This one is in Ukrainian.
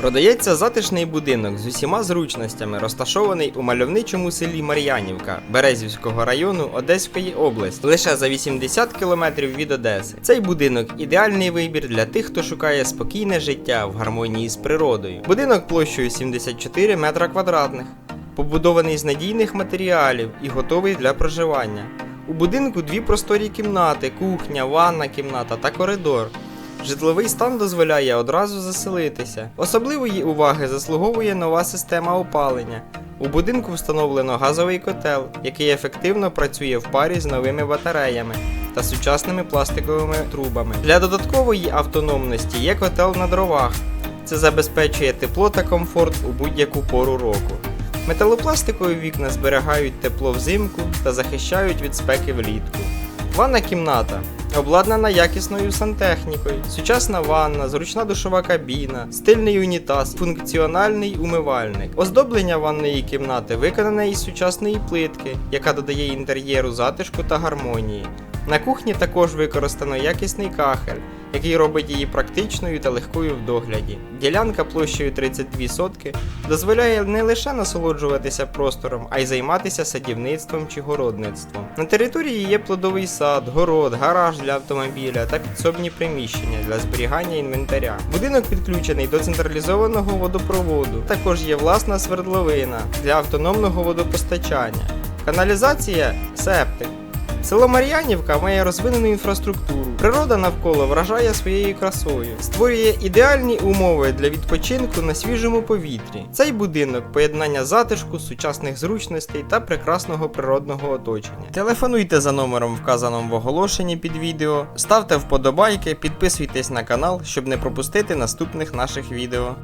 Продається затишний будинок з усіма зручностями, розташований у мальовничому селі Мар'янівка Березівського району Одеської області, лише за 80 кілометрів від Одеси. Цей будинок ідеальний вибір для тих, хто шукає спокійне життя в гармонії з природою. Будинок площею 74 метра квадратних, побудований з надійних матеріалів і готовий для проживання. У будинку дві просторі кімнати, кухня, ванна кімната та коридор. Житловий стан дозволяє одразу заселитися. Особливої уваги заслуговує нова система опалення. У будинку встановлено газовий котел, який ефективно працює в парі з новими батареями та сучасними пластиковими трубами. Для додаткової автономності є котел на дровах. Це забезпечує тепло та комфорт у будь-яку пору року. Металопластикові вікна зберігають тепло взимку та захищають від спеки влітку. Ванна кімната обладнана якісною сантехнікою, сучасна ванна, зручна душова кабіна, стильний унітаз, функціональний умивальник. Оздоблення ванної кімнати виконане із сучасної плитки, яка додає інтер'єру затишку та гармонії. На кухні також використано якісний кахель, який робить її практичною та легкою в догляді. Ділянка площею 32 сотки дозволяє не лише насолоджуватися простором, а й займатися садівництвом чи городництвом. На території є плодовий сад, город, гараж для автомобіля та підсобні приміщення для зберігання інвентаря. Будинок підключений до централізованого водопроводу. Також є власна свердловина для автономного водопостачання. Каналізація септик. Село Мар'янівка має розвинену інфраструктуру. Природа навколо вражає своєю красою, створює ідеальні умови для відпочинку на свіжому повітрі. Цей будинок поєднання затишку, сучасних зручностей та прекрасного природного оточення. Телефонуйте за номером, вказаним в оголошенні під відео, ставте вподобайки, підписуйтесь на канал, щоб не пропустити наступних наших відео.